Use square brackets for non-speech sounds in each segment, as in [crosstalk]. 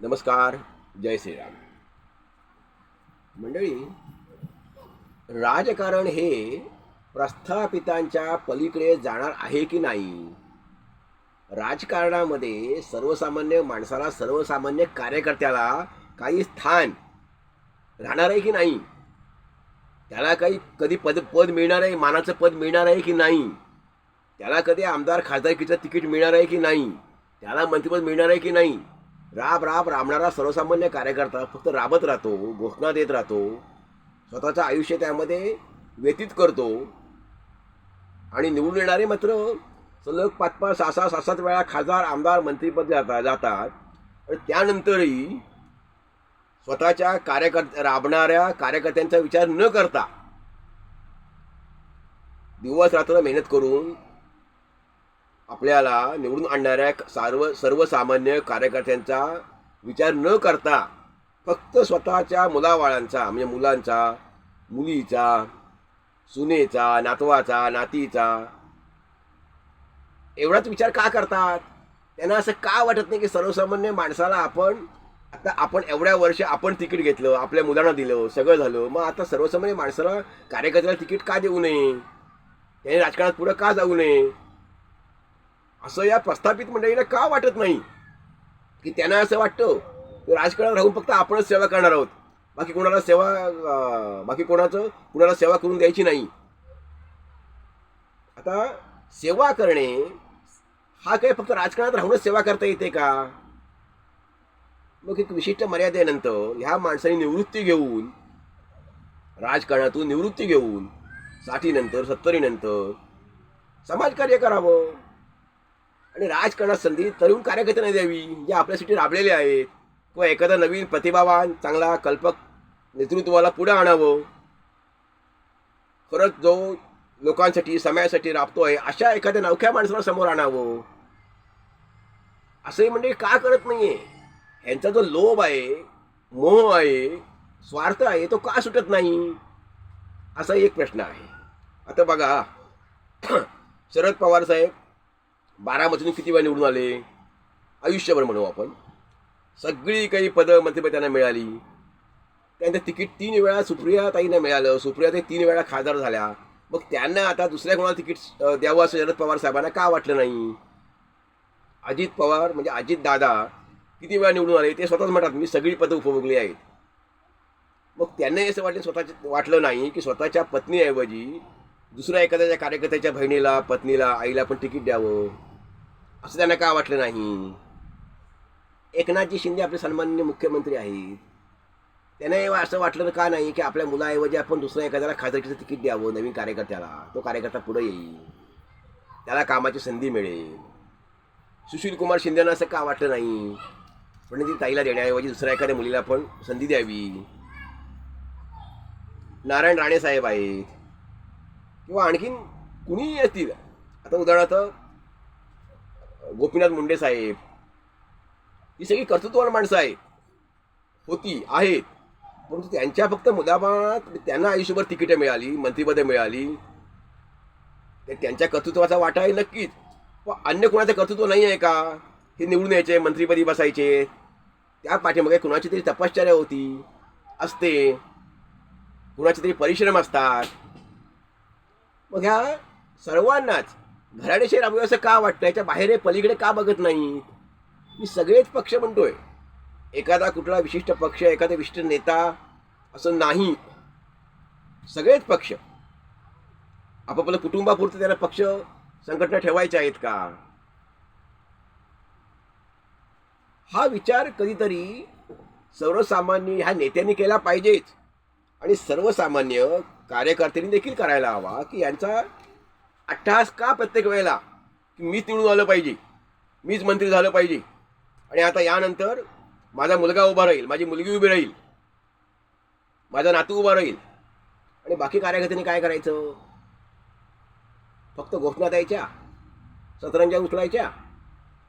नमस्कार जय श्रीराम. मंडळी राजकारण हे प्रस्थापितांच्या पलीकडे जाणार आहे की नाही? राजकारणामध्ये सर्वसामान्य माणसाला सर्वसामान्य कार्यकर्त्याला काही स्थान राहणार आहे की नाही? त्याला काही कधी पद पद मिळणार आहे मानाचं पद मिळणार आहे की नाही? त्याला कधी आमदार खासदारकीचं तिकीट मिळणार आहे की नाही? त्याला मंत्रिपद मिळणार आहे की नाही? राब राब राबणारा सर्वसामान्य कार्यकर्ता फक्त राबत राहतो घोषणा देत राहतो स्वतःचं आयुष्य त्यामध्ये व्यतीत करतो. आणि निवडून येणारे मात्र सलग पाच पाच सहा सहा सात सात वेळा खासदार आमदार मंत्रीपद जातात जातात. आणि त्यानंतरही स्वतःच्या कार्यकर्त्या राबणाऱ्या कार्यकर्त्यांचा विचार न करता दिवस रात्र मेहनत करून आपल्याला निवडून आणणाऱ्या सर्व सर्वसामान्य कार्यकर्त्यांचा विचार न करता फक्त स्वतःच्या मुलाबाळांचा म्हणजे मुलांचा मुलीचा सुनेचा नातवाचा नातीचा एवढाच विचार का करतात? त्यांना असं का वाटत नाही की सर्वसामान्य माणसाला आपण आता आपण एवढ्या वर्ष आपण तिकीट घेतलं आपल्या मुलांना दिलं सगळं झालं मग आता सर्वसामान्य माणसाला कार्यकर्त्याला तिकीट का देऊ नये? त्याने राजकारणात पुढं का जाऊ नये? असं या प्रस्थापित मंडळीला का वाटत नाही? की त्यांना असं वाटतं की राजकारणात राहून फक्त आपणच सेवा करणार आहोत. बाकी कोणाला सेवा बाकी कोणाचं कुणाला सेवा करून द्यायची नाही. आता सेवा करणे हा काय फक्त राजकारणात राहूनच सेवा करता येते का? मग एक विशिष्ट मर्यादेनंतर ह्या माणसाने निवृत्ती घेऊन राजकारणातून निवृत्ती घेऊन साठीनंतर सत्तरीनंतर समाजकार्य करावं. आणि राजकारणात संधी तरुण कार्यकर्त्यांना द्यावी. जे आपल्यासाठी राबलेले आहेत. किंवा एखादा नवीन प्रतिभावान चांगला कल्पक नेतृत्वाला पुढे आणावं. खरंच जो लोकांसाठी समाजासाठी आहे अशा एखाद्या नवख्या माणसाला समोर आणावं. असंही म्हणजे का करत नाहीये? यांचा जो लोभ आहे मोह आहे स्वार्थ आहे तो का सुटत नाही? असा एक प्रश्न आहे. आता बघा [clears throat] शरद पवार साहेब बारामतीतून किती वेळा निवडून आले? आयुष्यभर म्हणू आपण. सगळी काही पदं मंत्रिपद त्यांना मिळाली. त्यानंतर तिकीट तीन वेळा सुप्रिया ताईंना मिळालं. सुप्रिया ताई तीन वेळा खासदार झाल्या. मग त्यांना आता दुसऱ्या कोणाला तिकीट द्यावं असं शरद पवार साहेबांना का वाटलं नाही? अजित पवार म्हणजे अजित दादा किती वेळा निवडून आले ते स्वतःच म्हणतात मी सगळी पदं उपभोगली आहेत. मग त्यांनाही असं वाटलं स्वतःच वाटलं नाही की स्वतःच्या पत्नीऐवजी दुसऱ्या एखाद्याच्या कार्यकर्त्याच्या बहिणीला पत्नीला आईला पण तिकीट द्यावं. असं त्यांना का वाटलं नाही? एकनाथजी शिंदे आपले सन्माननीय मुख्यमंत्री आहेत. त्यांना हे असं वाटलं का नाही की आपल्या मुलाऐवजी आपण दुसऱ्या एखाद्याला खासदारकीचं तिकीट द्यावं नवीन कार्यकर्त्याला? तो कार्यकर्ता पुढे येईल. त्याला कामाची संधी मिळेल. सुशील कुमार शिंदेना असं का वाटलं नाही? पण ती ताईला देण्याऐवजी दुसऱ्या एखाद्या मुलीला पण संधी द्यावी. नारायण राणे साहेब आहेत. किंवा आणखीन कुणीही येतील आता उदाहरणार्थ गोपीनाथ मुंडे साहेब ही सगळी कर्तृत्ववान माणसं आहेत. होती आहेत. परंतु त्यांच्या फक्त मुदाबात त्यांना आयुष्यभर तिकीटं मिळाली मंत्रिपदं मिळाली. ते त्यांच्या कर्तृत्वाचा वाटा आहे नक्कीच. व अन्य कोणाचं कर्तृत्व नाही आहे का? हे निवडून यायचे मंत्रिपदी बसायचे. त्या पाठीमागे कुणाची तरी तपश्चर्या होती असते. कुणाचे तरी परिश्रम असतात. मग ह्या सर्वांनाच घराणेशी राबवे असं का वाटतं याच्या बाहेर हे पलीकडे का बघत नाही मी सगळेच पक्ष म्हणतोय. एखादा कुठला विशिष्ट पक्ष एखादा विशिष्ट नेता असं नाही. सगळेच पक्ष. आपापल्या कुटुंबापुरतं त्यांना पक्ष संघटना ठेवायच्या आहेत का? हा विचार कधीतरी सर्वसामान्य ह्या नेत्यांनी केला पाहिजेच. आणि सर्वसामान्य कार्यकर्त्यांनी देखील करायला हवा की यांचा अट्टहास का प्रत्येक वेळेला? की मीच निवडून आलं पाहिजे. मीच मंत्री झालं पाहिजे. आणि आता यानंतर माझा मुलगा उभा राहील माझी मुलगी उभी राहील माझा नातू उभा राहील. आणि बाकी कार्यकर्त्यांनी काय करायचं? फक्त घोषणा द्यायच्या सतरंजा उचलायच्या.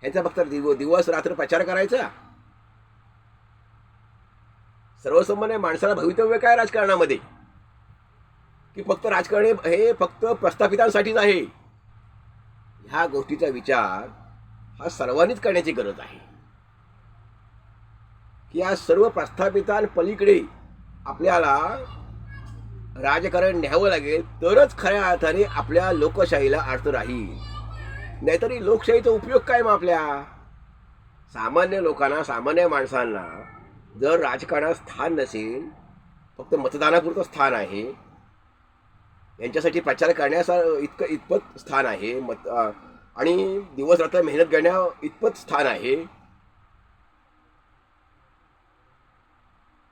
ह्यांचा फक्त दिव दिवस रात्र प्रचार करायचा. सर्वसामान्य माणसाला भवितव्य काय राजकारणामध्ये? की फक्त राजकारण हे- फक्त प्रस्थापितांसाठीच आहे. ह्या गोष्टीचा विचार हा सर्वांनीच करण्याची गरज आहे. की या सर्व प्रस्थापितांपलीकडे आपल्याला राजकारण न्यावं लागेल तरच खऱ्या अर्थाने आपल्या लोकशाहीला अर्थ राहील. नाहीतरी लोकशाहीचा उपयोग काय मग आपल्या? सामान्य लोकांना सामान्य माणसांना जर राजकारणात स्थान नसेल फक्त मतदानापुरतं स्थान आहे यांच्यासाठी प्रचार करण्याचा इतकं इतपत स्थान आहे. मत आणि दिवस रात्र मेहनत करण्या इतपत स्थान आहे.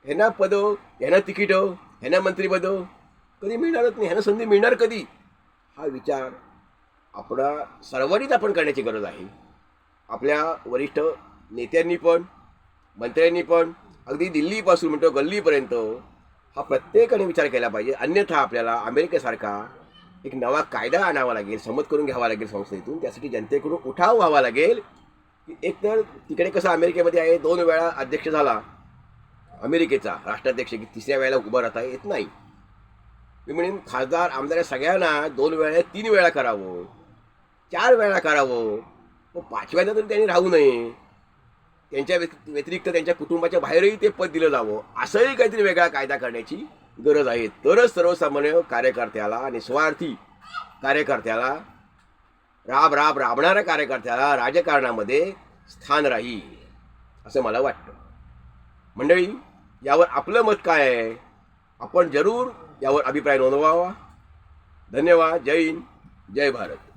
ह्यांना पदं ह्यांना तिकीटं ह्यांना मंत्रीपदं कधी मिळणारच नाही. ह्यांना संधी मिळणार कधी? हा विचार आपला सर्वांनीच आपण करण्याची गरज आहे. आपल्या वरिष्ठ नेत्यांनी पण मंत्र्यांनी पण अगदी दिल्लीपासून म्हणतो गल्लीपर्यंत हा प्रत्येकाने विचार केला पाहिजे. अन्यथा आपल्याला अमेरिकेसारखा एक नवा कायदा आणावा लागेल संमत करून घ्यावा लागेल संस्थेतून त्यासाठी जनतेकडून उठाव व्हावा लागेल. की एकतर तिकडे कसं अमेरिकेमध्ये आहे दोन वेळा अध्यक्ष झाला. अमेरिकेचा राष्ट्राध्यक्ष की तिसऱ्या वेळेला उभं राहता येत नाही. मी म्हणेन खासदार आमदार सगळ्यांना दोन वेळा तीन वेळा करावं. चार वेळा करावं. मग पाचव्यांदा तरी त्यांनी राहू नये. त्यांच्या व्यतिरिक्त त्यांच्या कुटुंबाच्या बाहेरही ते पद दिलं जावं. असंही काहीतरी वेगळा कायदा करण्याची गरज आहे. तरच सर्वसामान्य कार्यकर्त्याला आणि स्वार्थी कार्यकर्त्याला राब राब राबणाऱ्या कार्यकर्त्याला राजकारणामध्ये स्थान राहील असं मला वाटतं. मंडळी यावर आपलं मत काय आहे? आपण जरूर यावर अभिप्राय नोंदवावा. धन्यवाद. जय हिंद. जय भारत.